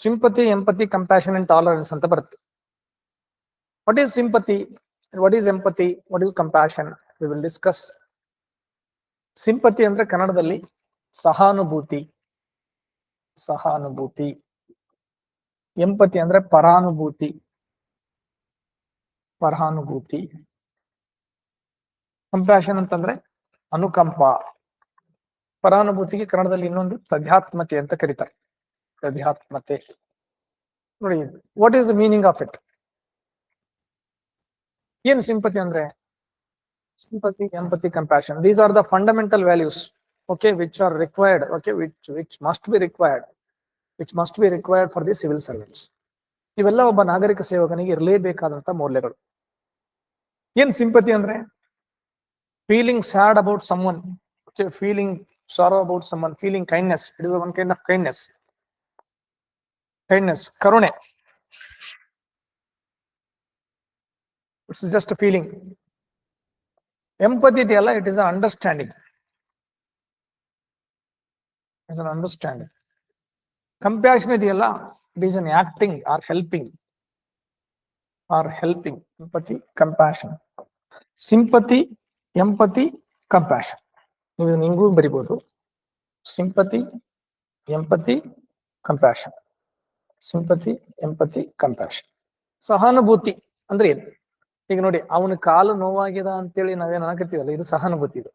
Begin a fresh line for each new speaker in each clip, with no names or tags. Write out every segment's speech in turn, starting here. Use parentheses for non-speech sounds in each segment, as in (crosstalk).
Sympathy empathy compassion and tolerance ಅಂತ ಬರುತ್ತೆ. What is sympathy what is empathy what is compassion we will discuss sympathy ಅಂದ್ರೆ ಕನ್ನಡದಲ್ಲಿ ಸಹಾನುಭೂತಿ. ಸಹಾನುಭೂತಿ. ಎಂಪತಿ ಅಂದ್ರೆ ಪರಾನುಭೂತಿ. ಪರಾನುಭೂತಿ. ಕಂಪ್ಯಾಷನ್ ಅಂತಂದ್ರೆ ಅನುಕಂಪ. ಪರಾನುಭೂತಿಗೆ ಕನ್ನಡದಲ್ಲಿ ಇನ್ನೊಂದು ತಧ್ಯಾತ್ಮತೆ ಅಂತ ಕರೀತಾರೆ. ತಧ್ಯಾತ್ಮತೆ ನೋಡಿ what is the meaning of it ಏನು ಸಿಂಪತಿ ಅಂದ್ರೆ? Sympathy empathy compassion these are the fundamental values okay which are required okay which which must be required which must be required for the civil service ಇವೆಲ್ಲ ಒಬ್ಬ ನಾಗರಿಕ ಸೇವಕನಿಗೆ ಇರಲೇಬೇಕಾದಂತ ಮೌಲ್ಯಗಳು. ಏನ್ sympathy ಅಂದ್ರೆ? Feeling sad about someone feeling sorrow about someone feeling kindness it is one kind of kindness kindness ಕರುಣೆ it's just feeling empathy ಇದೆಯಲ್ಲ it is understanding is an understanding compassion ಇದೆಯಲ್ಲ it is an acting or helping or helping empathy compassion sympathy empathy compassion ನೀವು ನಿಂಗೂ ಬರಿಬೋದು. Sympathy empathy compassion sympathy, empathy compassion ಸಹಾನುಭೂತಿ ಅಂದ್ರೆ ಏನು? ಈಗ ನೋಡಿ, ಅವನ ಕಾಲು ನೋವಾಗಿದೆ ಅಂತೇಳಿ ನಾವೇನ್ ಅನ್ನಕತ್ತೀವಲ್ಲ ಇದು ಸಹಾನುಭೂತಿ ಇದು.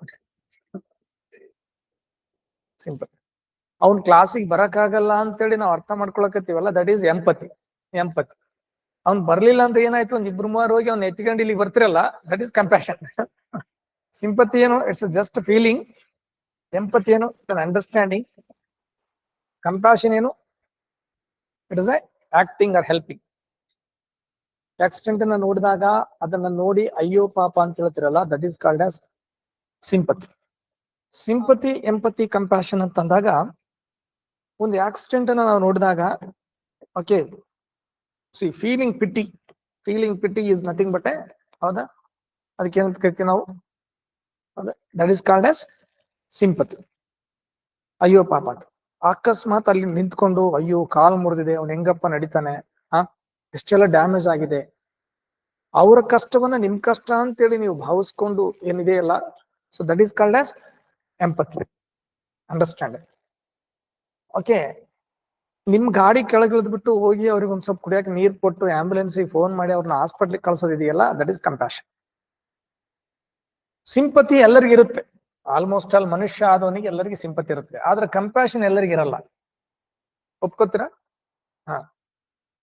ಸಿಂಪತಿ ಅವನ್ ಕ್ಲಾಸಿಗೆ ಬರಕ್ಕಾಗಲ್ಲ ಅಂತೇಳಿ ನಾವು ಅರ್ಥ ಮಾಡ್ಕೊಳಕತ್ತೀವಲ್ಲ ದಟ್ ಈಸ್ ಎಂಪತಿ ಎಂಪತಿ ಅವ್ನ್ ಬರ್ಲಿಲ್ಲ ಅಂದ್ರೆ ಏನಾಯ್ತು? ಒಂದ್ ಇಬ್ರು ಮೂವರು ಹೋಗಿ ಅವ್ನ ಎತ್ಕೊಂಡು ಇಲ್ಲಿ ಬರ್ತಿರಲ್ಲ ದಟ್ ಈಸ್ ಕಂಪ್ಯಾಷನ್ ಸಿಂಪತಿ ಏನು? ಇಟ್ಸ್ ಜಸ್ಟ್ ಫೀಲಿಂಗ್ ಎಂಪತಿ ಏನು? ಅಂಡರ್ಸ್ಟ್ಯಾಂಡಿಂಗ್ ಕಂಪ್ಯಾಷನ್ ಏನು? It is acting or helping accident ಅನ್ನ ನೋಡಿದಾಗ ಅದನ್ನ ನೋಡಿ, ಅಯ್ಯೋ ಪಾಪ ಅಂತ ಹೇಳ್ತಿರಲ್ಲ that is called as sympathy sympathy empathy compassion ಅಂತಂದಾಗ ಒಂದು ಆಕ್ಸಿಡೆಂಟ್ ಅನ್ನ ನಾವು ನೋಡಿದಾಗ okay see feeling pity feeling pity is nothing but ಹೌದಾ? ಅದಕ್ಕೆ ಏನಂತ ಕರಿತೀವಿ ನಾವು? That is called as sympathy ಅಯ್ಯೋ ಪಾಪ ಅಂತ. ಅಕಸ್ಮಾತ್ ಅಲ್ಲಿ ನಿಂತ್ಕೊಂಡು, ಅಯ್ಯೋ, ಕಾಲು ಮುರಿದಿದೆ, ಅವ್ನು ಹೆಂಗಪ್ಪ ನಡಿತಾನೆ? ಆ? ಎಷ್ಟೆಲ್ಲ ಡ್ಯಾಮೇಜ್ ಆಗಿದೆ? ಅವರ ಕಷ್ಟವನ್ನ ನಿಮ್ ಕಷ್ಟ ಅಂತೇಳಿ ನೀವು ಭಾವಿಸ್ಕೊಂಡು ಏನಿದೆಯಲ್ಲ so that is called as empathy understanding okay ನಿಮ್ ಗಾಡಿ ಕೆಳಗಿಳಿದ್ಬಿಟ್ಟು ಹೋಗಿ ಅವ್ರಿಗೆ ಒಂದ್ ಸ್ವಲ್ಪ ಕುಡಿಯಕ್ಕೆ ನೀರ್ ಕೊಟ್ಟು ಆಂಬುಲೆನ್ಸಿಗೆ ಫೋನ್ ಮಾಡಿ ಅವ್ರನ್ನ ಹಾಸ್ಪಿಟ್ಲಿಗೆ ಕಳ್ಸೋದಿದೆಯಲ್ಲ ದಟ್ ಈಸ್ ಕಂಪ್ಯಾಷನ್ ಸಿಂಪತಿ ಎಲ್ಲರಿಗೂ ಇರುತ್ತೆ ಆಲ್ಮೋಸ್ಟ್ ಆಲ್ ಮನುಷ್ಯ ಆದವನಿಗೆ ಎಲ್ಲರಿಗೂ ಸಿಂಪತಿ ಇರುತ್ತೆ. ಆದ್ರೆ ಕಂಪ್ಯಾಷನ್ ಎಲ್ಲರಿಗೂ ಇರಲ್ಲ. ಒಪ್ಕೋತೀರಾ? ಹಾ.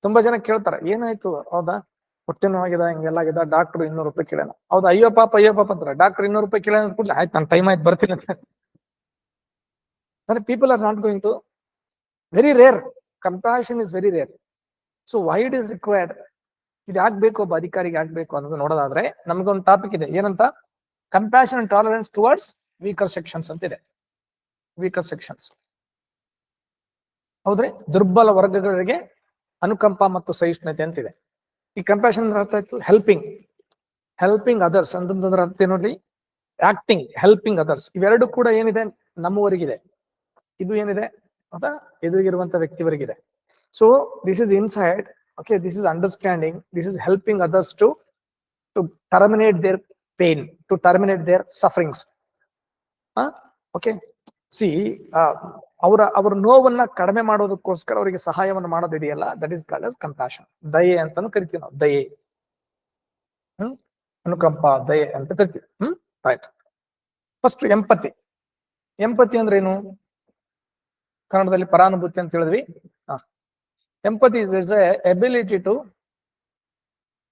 ತುಂಬಾ ಜನ ಕೇಳ್ತಾರ, ಏನಾಯ್ತು? ಹೌದಾ? ಹೊಟ್ಟೆ ನೋವಾಗಿದೆ ಹಿಂಗೆಲ್ಲ ಆಗಿದೆ ಡಾಕ್ಟರ್ ಇನ್ನೂರು ರೂಪಾಯಿ ಕೇಳೋಣ. ಹೌದಾ? ಅಯ್ಯೋ ಪಾಪ ಅಯ್ಯೋ ಪಾಪ ಅಂತಾರೆ. ಡಾಕ್ಟರ್ ಇನ್ನೂರು ರೂಪಾಯಿ ಕೇಳೋಣ ಕೂಡಲೇ, ಆಯ್ತು ನನ್ನ ಟೈಮ್ ಆಯ್ತು, ಬರ್ತೀನಿ ಅಂತ. ಅಂದ್ರೆ people are not going to very rare compassion is very rare so why it is required ಇದು ಆಗ್ಬೇಕು, ಒಬ್ಬ ಅಧಿಕಾರಿಗೆ ಆಗ್ಬೇಕು ಅನ್ನೋದು ನೋಡೋದಾದ್ರೆ, ನಮ್ಗೊಂದು ಟಾಪಿಕ್ ಇದೆ. ಏನಂತ? Compassion and tolerance towards weaker sections ಅಂತ ಇದೆ ವೀಕರ್ ಸೆಕ್ಷನ್ಸ್ ಹೌದ್ರಿ? ದುರ್ಬಲ ವರ್ಗಗಳಿಗೆ ಅನುಕಂಪ ಮತ್ತು ಸಹಿಷ್ಣುತೆ ಅಂತಿದೆ. ಈ ಕಂಪ್ಯಾಷನ್ ಅರ್ಥ ಆಯ್ತು? ಹೆಲ್ಪಿಂಗ್ ಹೆಲ್ಪಿಂಗ್ ಅದರ್ಸ್ ಅಂತಂದ್ರೆ ಅರ್ಥ ನೋಡಿ ಆಕ್ಟಿಂಗ್ ಹೆಲ್ಪಿಂಗ್ ಅದರ್ಸ್ ಇವೆರಡು ಕೂಡ ಏನಿದೆ? ನಮ್ಮವರಿಗಿದೆ. ಇದು ಏನಿದೆ? ಅಥವಾ ಎದುರಿಗಿರುವಂತ ವ್ಯಕ್ತಿವರಿಗಿದೆ. So this is inside okay this is understanding this is helping others to to terminate their pain to terminate their sufferings okay see ಅವರ ಅವರ ನೋವನ್ನ ಕಡಿಮೆ ಮಾಡೋದಕ್ಕೋಸ್ಕರ ಅವರಿಗೆ ಸಹಾಯವನ್ನು ಮಾಡೋದಿದೆಯಲ್ಲ that is called as compassion ದಯೆ ಅಂತಾನು ಕರಿತೀವಿ ನಾವು. ದಯೆ. ಹ್ಮ್? ಅನುಕಂಪ, ದಯೆ ಅಂತ ಕರಿತೀವಿ. Hmm? Right first empathy empathy ಅಂದ್ರೆ ಏನು? ಕನ್ನಡದಲ್ಲಿ ಪರಾನುಭೂತಿ ಅಂತ ಹೇಳಿದ್ವಿ. Empathy is is ability to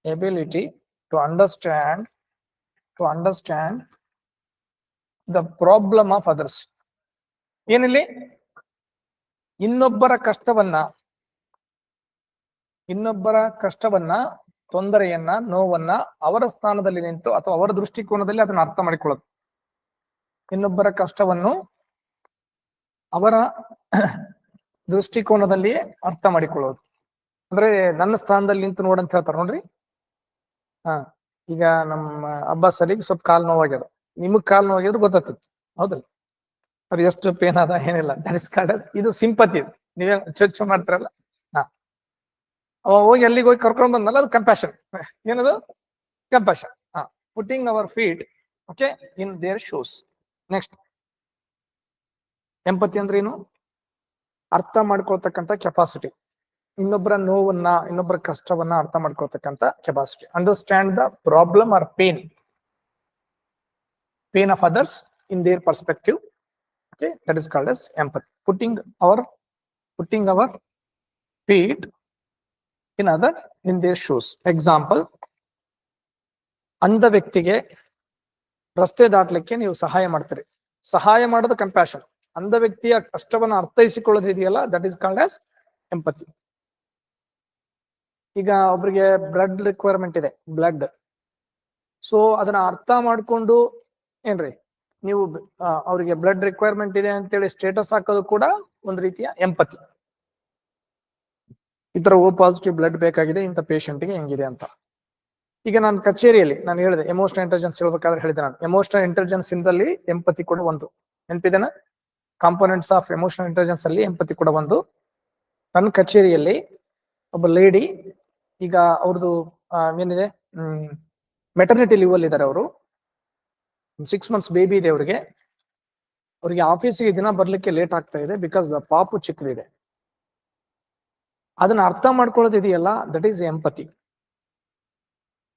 ability to understand to understand the problem of others ಏನಿಲ್ಲಿ? ಇನ್ನೊಬ್ಬರ ಕಷ್ಟವನ್ನ ಇನ್ನೊಬ್ಬರ ಕಷ್ಟವನ್ನ, ತೊಂದರೆಯನ್ನ, ನೋವನ್ನ ಅವರ ಸ್ಥಾನದಲ್ಲಿ ನಿಂತು ಅಥವಾ ಅವರ ದೃಷ್ಟಿಕೋನದಲ್ಲಿ ಅದನ್ನ ಅರ್ಥ ಮಾಡಿಕೊಳ್ಳೋದು. ಇನ್ನೊಬ್ಬರ ಕಷ್ಟವನ್ನು ಅವರ (clears throat) ದೃಷ್ಟಿಕೋನದಲ್ಲಿ ಅರ್ಥ ಮಾಡಿಕೊಳ್ಳೋದು. ಅಂದ್ರೆ ನನ್ನ ಸ್ಥಾನದಲ್ಲಿ ನಿಂತು ನೋಡಂತ ಹೇಳ್ತಾರೆ ನೋಡ್ರಿ. ಹಾ, ಈಗ ನಮ್ಮ ಅಬ್ಬಾಸ್ ಅಲಿಗೆ ಸ್ವಲ್ಪ ಕಾಲ್ ನೋವಾಗ್ಯದ. ನಿಮಗ್ ಕಾಲ್ ನೋವಾಗಿದ್ರೆ ಗೊತ್ತಾಗ್ತಿತ್ತು ಹೌದಲ್ಲ? ಅದು ಎಷ್ಟು ಪೇನ್ ಅದ ಏನಿಲ್ಲ. ದಟ್ ಇಸ್ ಕಾಲ್ಡ್ ಇದು ಸಿಂಪತಿ ನೀವೇ ಚರ್ಚ್ ಮಾಡ್ತಾರಲ್ಲ? ಹಾ. ಅವ ಹೋಗಿ ಅಲ್ಲಿಗೆ ಹೋಗಿ ಕರ್ಕೊಂಡ್ ಬಂದಲ್ಲ ಅದು ಕಂಪ್ಯಾಷನ್ ಏನದು? ಕಂಪ್ಯಾಷನ್ ಹಾ. Putting our feet okay in their shoes next empathy ಅಂದ್ರೆ ಏನು? ಅರ್ಥ ಮಾಡ್ಕೊಳ್ತಕ್ಕಂಥ ಕೆಪಾಸಿಟಿ ಇನ್ನೊಬ್ಬರ ನೋವನ್ನ ಇನ್ನೊಬ್ಬರ ಕಷ್ಟವನ್ನ ಅರ್ಥ ಮಾಡ್ಕೊಳ್ತಕ್ಕಂಥ capacity understand the problem or pain pain of others in their perspective okay, that is called as empathy. Putting our putting our feet in other, in their shoes. Example ಅಂಧ ವ್ಯಕ್ತಿಗೆ ರಸ್ತೆ ದಾಟ್ಲಿಕ್ಕೆ ನೀವು ಸಹಾಯ ಮಾಡ್ತೀರಿ ಸಹಾಯ ಮಾಡೋದು ಕಂಪ್ಯಾಷನ್ ಅಂಧ ವ್ಯಕ್ತಿಯ ಕಷ್ಟವನ್ನು ಅರ್ಥೈಸಿಕೊಳ್ಳೋದಿದೆಯಲ್ಲ that is called as empathy ಈಗ ಒಬ್ರಿಗೆ ಬ್ಲಡ್ ರಿಕ್ವೈರ್ಮೆಂಟ್ ಇದೆ ಬ್ಲಡ್ ಸೊ ಅದನ್ನ ಅರ್ಥ ಮಾಡ್ಕೊಂಡು ಏನ್ರಿ? ನೀವು ಅವರಿಗೆ ಬ್ಲಡ್ ರಿಕ್ವೈರ್ಮೆಂಟ್ ಇದೆ ಅಂತೇಳಿ ಸ್ಟೇಟಸ್ ಹಾಕೋದು ಕೂಡ ಒಂದು ರೀತಿಯ ಎಂಪತಿ ಈ ತರ ಓ ಪಾಸಿಟಿವ್ ಬ್ಲಡ್ ಬೇಕಾಗಿದೆ ಇಂಥ ಗೆ ಹೆಂಗಿದೆ ಅಂತ. ಈಗ ನಾನು ಕಚೇರಿಯಲ್ಲಿ ನಾನು ಹೇಳಿದೆ ಎಮೋಷನಲ್ ಇಂಟೆಲಿಜೆನ್ಸ್ ಹೇಳ್ಬೇಕಾದ್ರೆ ಹೇಳಿದೆ ನಾನು. ಎಮೋಷನಲ್ ಇಂಟೆಲಿಜೆನ್ಸ್ ಇಂದಲ್ಲಿ ಎಂಪತಿ ಕೂಡ ಒಂದು. ನೆನಪಿದೆನ? ಕಾಂಪೋನೆಂಟ್ಸ್ ಆಫ್ ಎಮೋಷನಲ್ ಇಂಟೆಲಿಜೆನ್ಸ್ ಅಲ್ಲಿ ಎಂಪತಿ ಕೂಡ ಒಂದು. ನನ್ನ ಕಚೇರಿಯಲ್ಲಿ ಒಬ್ಬ ಲೇಡಿ ಈಗ ಅವ್ರದ್ದು ಏನಿದೆ? ಮೆಟರ್ನಿಟಿ ಲೀವ್ ಅಲ್ಲಿ ಇದ್ದಾರೆ ಅವರು. ಸಿಕ್ಸ್ ಮಂತ್ಸ್ ಬೇಬಿ ಇದೆ ಅವ್ರಿಗೆ. ಅವ್ರಿಗೆ ಆಫೀಸಿಗೆ ದಿನ ಬರ್ಲಿಕ್ಕೆ ಲೇಟ್ ಆಗ್ತಾ ಇದೆ ಬಿಕಾಸ್ ದ ಪಾಪು ಚಿಕ್ಕದಿದೆ. ಅದನ್ನ ಅರ್ಥ ಮಾಡ್ಕೊಳ್ಳೋದು ಇದೆಯಲ್ಲ ದಟ್ ಈಸ್ ಎಂಪತಿ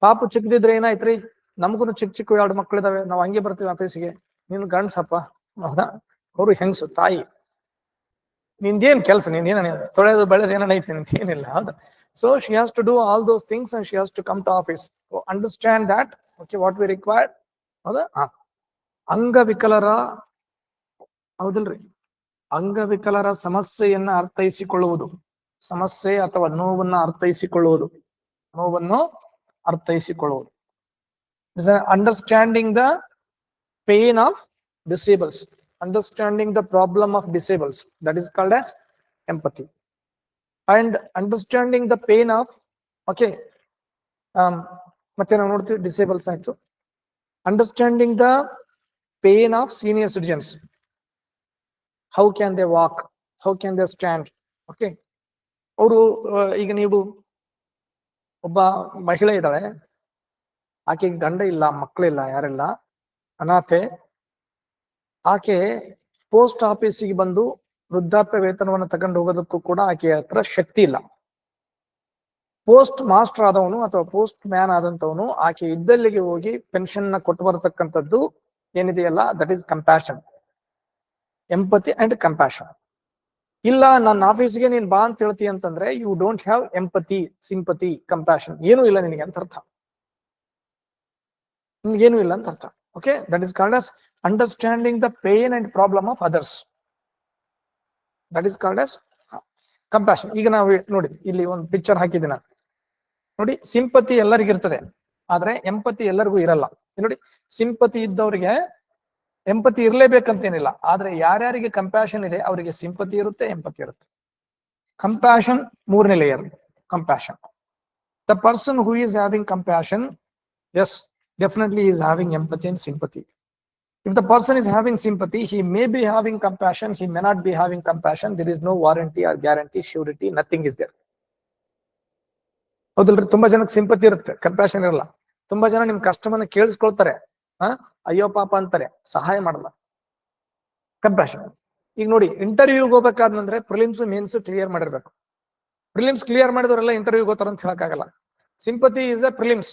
ಪಾಪು ಚಿಕ್ಕದಿದ್ರೆ ಏನಾಯ್ತ್ರಿ? ನಮಗೂ ಚಿಕ್ಕ ಚಿಕ್ಕ ಎರಡು ಮಕ್ಕಳಿದಾವೆ ನಾವು ಹಂಗೆ ಬರ್ತೀವಿ ಆಫೀಸಿಗೆ ನೀನು ಗಂಡ್ಸಪ್ಪ, ಹೌದಾ? ಅವರು ಹೆಂಗಸು? ತಾಯಿ. ನಿಂದೇನ್ ಕೆಲಸ? ನಿಂದೇನ ತೊಳೆದು ಬೆಳೆದು ಏನಾರ ಐತಿ ನಿಂದ? ಏನಿಲ್ಲ, ಹೌದಾ? So she has to do all those things and she has to come to office understand that okay what we required ಹಾ ಅಂಗವಿಕಲರ, ಹೌದಿಲ್ರಿ. ಅಂಗವಿಕಲರ ಸಮಸ್ಯೆಯನ್ನ ಅರ್ಥೈಸಿಕೊಳ್ಳುವುದು. ಸಮಸ್ಯೆ ಅಥವಾ ನೋವನ್ನ ಅರ್ಥೈಸಿಕೊಳ್ಳುವುದು. ನೋವನ್ನು ಅರ್ಥೈಸಿಕೊಳ್ಳುವುದು. Understanding the pain of disables understanding the problem of disables that is called as empathy and understanding the pain of okay ಮತ್ತೆ ನಾವು ನೋಡ್ತೀವಿ ಡಿಸೇಬಲ್ಸ್ ಆಯ್ತು. Understanding the pain of senior citizens. How can they walk? How can they stand? Okay. ಅವರು ಈಗ ನೀವು ಒಬ್ಬ ಮಹಿಳೆ ಇದ್ದಾಳೆ. ಆಕೆಗೆ ಗಂಡ ಇಲ್ಲ ಮಕ್ಕಳಿಲ್ಲ ಯಾರಿಲ್ಲ. ಅನಾಥೆ. ಆಕೆ ಪೋಸ್ಟ್ ಆಫೀಸಿಗೆ ಬಂದು ವೃದ್ಧಾಪ್ಯ ವೇತನವನ್ನು ತಗೊಂಡು ಹೋಗೋದಕ್ಕೂ ಕೂಡ ಆಕೆಯ ಹತ್ರ ಶಕ್ತಿ ಇಲ್ಲ. ಪೋಸ್ಟ್ ಮಾಸ್ಟರ್ ಆದವನು ಅಥವಾ ಪೋಸ್ಟ್ ಮ್ಯಾನ್ ಆದಂತವನು ಆಕೆ ಇದ್ದಲ್ಲಿಗೆ ಹೋಗಿ ಪೆನ್ಷನ್ನ ಕೊಟ್ಟು ಬರತಕ್ಕಂಥದ್ದು ಏನಿದೆಯಲ್ಲ that is compassion empathy and compassion ಇಲ್ಲ, ನನ್ನ ಆಫೀಸ್ಗೆ ನೀನ್ ಬಾ ಅಂತ ಹೇಳ್ತಿ ಅಂತಂದ್ರೆ you don't have empathy sympathy compassion ಏನೂ ಇಲ್ಲ ನಿನಗೆ ಅಂತ ಅರ್ಥ. ನಿನ್ಗೇನು ಇಲ್ಲ ಅಂತ ಅರ್ಥ. Okay that is called as understanding the pain and problem of others that is called as compassion ಈಗ ನಾವು ನೋಡಿ ಇಲ್ಲಿ ಒಂದು ಪಿಕ್ಚರ್ ಹಾಕಿದ್ದೀನಿ ನಾನು ನೋಡಿ ಸಿಂಪತಿ ಎಲ್ಲರಿಗೂ ಇರ್ತದೆ ಆದ್ರೆ ಎಂಪತಿ ಎಲ್ಲರಿಗೂ ಇರಲ್ಲ. ನೋಡಿ ಸಿಂಪತಿ ಇದ್ದವರಿಗೆ ಎಂಪತಿ ಇರ್ಲೇಬೇಕಂತೇನಿಲ್ಲ. ಆದ್ರೆ ಯಾರ್ಯಾರಿಗೆ ಕಂಪ್ಯಾಷನ್ ಇದೆ, ಅವರಿಗೆ ಸಿಂಪತಿ ಇರುತ್ತೆ ಎಂಪತಿ ಇರುತ್ತೆ. ಕಂಪ್ಯಾಷನ್ ಮೂರನೇ layer compassion the person who is having compassion is definitely is having empathy and sympathy if the person is having sympathy he may be having compassion he may not be having compassion There is no warranty or guarantee surety nothing is there. ಹೌದಲ್ರಿ? ತುಂಬಾ ಜನಕ್ಕೆ sympathy ಇರುತ್ತೆ compassion ಇರಲ್ಲ. ತುಂಬಾ ಜನ ನಿಮ್ ಕಷ್ಟಮನ್ನ ಕೇಳಿಸ್ಕೊಳ್ತಾರೆ ಹಾ ಅಯ್ಯೋ ಪಾಪ ಅಂತಾರೆ, ಸಹಾಯ ಮಾಡಲ್ಲ. ಕಂಪ್ಯಾಷನ್ ಈಗ ನೋಡಿ ಇಂಟರ್ವ್ಯೂಗೆ ಹೋಗ್ಬೇಕಾದ್ರೆ ಪ್ರಿಲಿಮ್ಸ್ ಮೇನ್ಸ್ ಕ್ಲಿಯರ್ ಮಾಡಿರ್ಬೇಕು. ಪ್ರಿಲಿಮ್ಸ್ ಕ್ಲಿಯರ್ ಮಾಡಿದವರೆಲ್ಲ ಇಂಟರ್ವ್ಯೂ ಹೋಗ್ತಾರ ಅಂತ ಹೇಳಕ್ಕಾಗಲ್ಲ. Sympathy is a prelims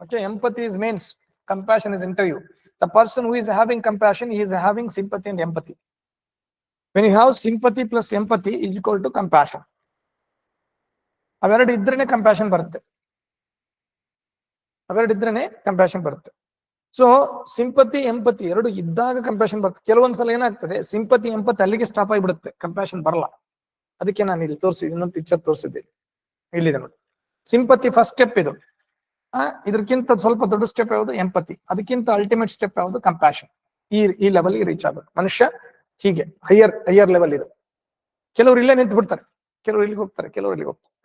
okay empathy is mains compassion is interview the person who is having compassion is having sympathy and empathy when you have sympathy plus empathy is equal to compassion. ಅವೆರಡು ಇದ್ರೇನೆ compassion ಬರುತ್ತೆ. ಅವೆರಡು ಇದ್ರೇನೆ compassion ಬರುತ್ತೆ. So sympathy empathy ಎರಡು ಇದ್ದಾಗ compassion ಬರುತ್ತೆ. ಕೆಲವೊಂದ್ಸಲ ಏನಾಗ್ತದೆ ಸಿಂಪತಿ ಎಂಪತಿ ಅಲ್ಲಿಗೆ ಸ್ಟಾಪ್ ಆಗಿಬಿಡುತ್ತೆ. ಕಂಪ್ಯಾಷನ್ ಬರಲ್ಲ. ಅದಕ್ಕೆ ನಾನು ಇಲ್ಲಿ ತೋರಿಸಿದ್ದೆ ಇನ್ನೊಂದು ಪಿಕ್ಚರ್ ತೋರಿಸಿದ್ದೀನಿ ಇಲ್ಲಿದೆ ನೋಡಿ. ಸಿಂಪತಿ ಫಸ್ಟ್ ಸ್ಟೆಪ್ ಇದು. ಇದಕ್ಕಿಂತ ಸ್ವಲ್ಪ ದೊಡ್ಡ ಸ್ಟೆಪ್ ಯಾವುದು? ಎಂಪತಿ ಅದಕ್ಕಿಂತ ಅಲ್ಟಿಮೇಟ್ ಸ್ಟೆಪ್ ಯಾವುದು? ಕಂಪ್ಯಾಷನ್ ಈ ಈ ಲೆವೆಲ್ ರೀಚ್ ಆಗ್ಬೇಕು ಮನುಷ್ಯ ಹೀಗೆ ಹೈಯರ್ ಹೈಯರ್ ಲೆವೆಲ್ ಇದು. ಕೆಲವರು ಇಲ್ಲೇ ನಿಂತು ಬಿಡ್ತಾರೆ ಕೆಲವರು ಇಲ್ಲಿಗೆ ಹೋಗ್ತಾರೆ, ಕೆಲವರು ಇಲ್ಲಿಗೆ ಹೋಗ್ತಾರೆ.